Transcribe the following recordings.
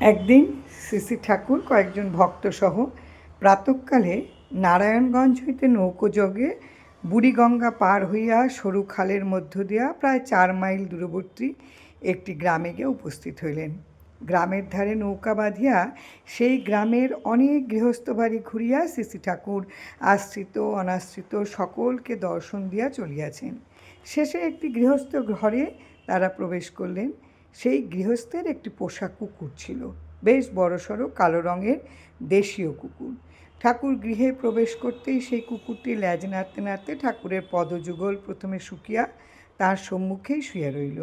একদিন শ্রী ঠাকুর কয়েকজন ভক্তসহ প্রাতঃকালে নারায়ণগঞ্জ হইতে নৌকোযোগে বুড়িগঙ্গা পার হইয়া সরু খালের মধ্য দিয়া প্রায় চার মাইল দূরবর্তী একটি গ্রামে গিয়ে উপস্থিত হইলেন। গ্রামের ধারে নৌকা বাঁধিয়া সেই গ্রামের অনেক গৃহস্থ বাড়ি ঘুরিয়া শ্রী ঠাকুর আশ্রিত, অনাশ্রিত সকলকে দর্শন দিয়া চলিয়াছেন। শেষে একটি গৃহস্থ ঘরে তারা প্রবেশ করলেন। সেই গৃহস্থের একটি পোষা কুকুর ছিল। বেশ বড়সড় কালো রঙের দেশীয় কুকুর। ঠাকুর গৃহে প্রবেশ করতেই সেই কুকুরটি ল্যাজ নাড়তে নাড়তে ঠাকুরের পদযুগল প্রথমে শুকিয়া তার সম্মুখেই শুয়ে রইল।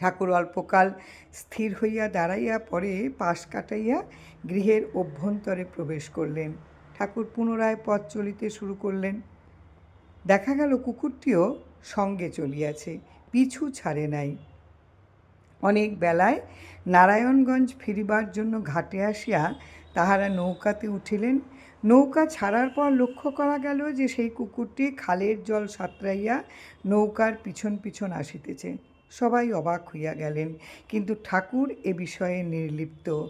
ঠাকুর অল্পকাল স্থির হইয়া দাঁড়াইয়া পরে পাশ কাটাইয়া গৃহের অভ্যন্তরে প্রবেশ করলেন। ঠাকুর পুনরায় পথ চলিতে শুরু করলেন। দেখা গেল কুকুরটিও সঙ্গে চলিয়াছে, পিছু ছাড়ে নাই। অনেক বেলায় নারায়ণগঞ্জ ফিরিবার জন্য ঘাটে আসিয়া তাহারা নৌকাতে উঠিলেন। নৌকা ছাড়ার পর লক্ষ্য করা গেল যে সেই কুকুরটি খালের জল সাঁতরাইয়া নৌকার পিছন পিছন আসিতেছে। সবাই অবাক হইয়া গেলেন, কিন্তু ঠাকুর এ বিষয়ে নির্লিপ্ত।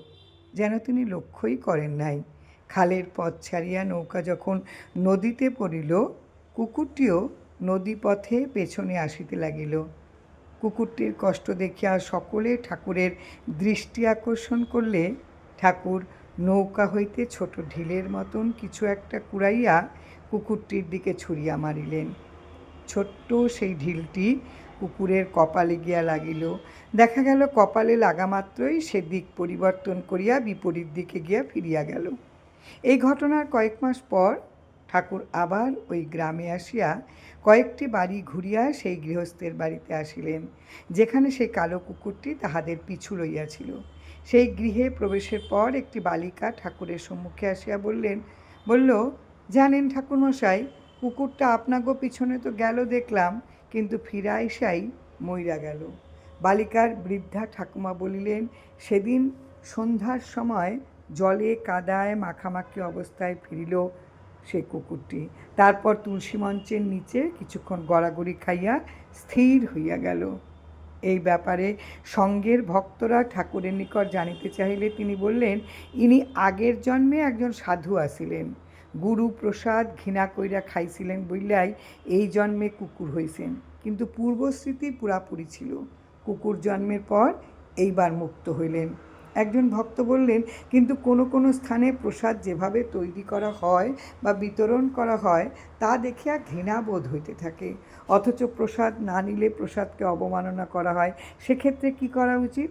যেন তিনি লক্ষ্যই করেন নাই। খালের পথ ছাড়িয়া নৌকা যখন নদীতে পড়িল, কুকুরটিও নদীপথে পেছনে আসিতে লাগিল। কুকুরটির কষ্ট দেখিয়া সকলে ঠাকুরের দৃষ্টি আকর্ষণ করলে ঠাকুর নৌকা হইতে ছোট ঢিলের মতন কিছু একটা কুড়াইয়া কুকুরটির দিকে ছুঁড়িয়া মারিলেন। ছোট্ট সেই ঢিলটি কুকুরের কপালে গিয়া লাগিল। দেখা গেল, কপালে লাগা মাত্রই সে দিক পরিবর্তন করিয়া বিপরীত দিকে গিয়া ফিরিয়া গেল। এই ঘটনার কয়েক মাস পর ঠাকুর আবার ওই গ্রামে আসিয়া কয়েকটি বাড়ি ঘুরিয়া সেই গৃহস্থের বাড়িতে আসিলেন, যেখানে সেই কালো কুকুরটি তাহাদের পিছু লইয়াছিল। সেই গৃহে প্রবেশের পর একটি বালিকা ঠাকুরের সম্মুখে আসিয়া বললেন, বলল, জানেন ঠাকুরমশাই, কুকুরটা আপনাগো পিছনে তো গেল দেখলাম, কিন্তু ফিরা এসাই মইরা গেল। বালিকার বৃদ্ধা ঠাকুমা বলিলেন, সেদিন সন্ধ্যার সময় জলে কাদায় মাখামাখি অবস্থায় ফিরিল সেই কুকুরটি। তারপর তুলসী মঞ্চের নিচে কিছুক্ষণ গড়াগড়ি খাইয়া স্থির হইয়া গেল। এই ব্যাপারে সঙ্গের ভক্তরা ঠাকুরের নিকট জানিতে চাহিলে তিনি বললেন, ইনি আগের জন্মে একজন সাধু আসিলেন গুরু প্রসাদ ঘৃণা কইরা খাইছিলেন বইলাই এই জন্মে কুকুর হইছেন। কিন্তু পূর্বস্মৃতি পুরাপুরি ছিল। কুকুর জন্মের পর এইবার মুক্ত হইলেন। একজন ভক্ত বললেন, কিন্তু কোনো কোনো স্থানে প্রসাদ যেভাবে তৈরি করা হয় বা বিতরণ করা হয়, তা দেখিয়া ঘৃণা বোধ হইতে থাকে। অথচ প্রসাদ না নিলে প্রসাদকে অবমাননা করা হয়। সেক্ষেত্রে কি করা উচিত?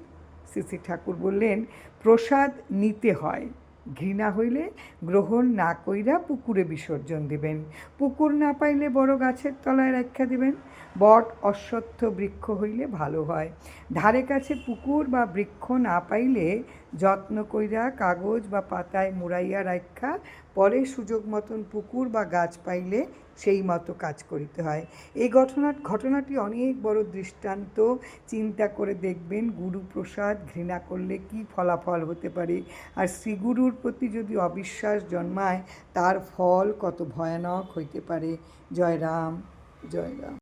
শ্রী ঠাকুর বললেন, প্রসাদ নিতে হয়। ঘৃণা হইলে গ্রহণ না কইরা পুকুরে বিসর্জন দিবেন। পুকুর না পাইলে বড় গাছের তলায় রাখা দিবেন। বট অশ্বত্থ বৃক্ষ হইলে ভালো হয়। ধারে কাছে পুকুর বা বৃক্ষ না পাইলে যত্ন কইরা কাগজ বা পাতায় মুড়াইয়া রাখা পরে সুযোগ মতন পুকুর বা গাছ পাইলে সেই মতো কাজ করিতে হয়। এই ঘটনা ঘটনাটি অনেক বড় দৃষ্টান্ত। চিন্তা করে দেখবেন গুরু প্রসাদ ঘৃণা করলে কি ফলাফল হতে পারে? আর শ্রীগুরুর প্রতি যদি অবিশ্বাস জন্মায়, তার ফল কত ভয়ানক হইতে পারে? জয় রাম জয় রাম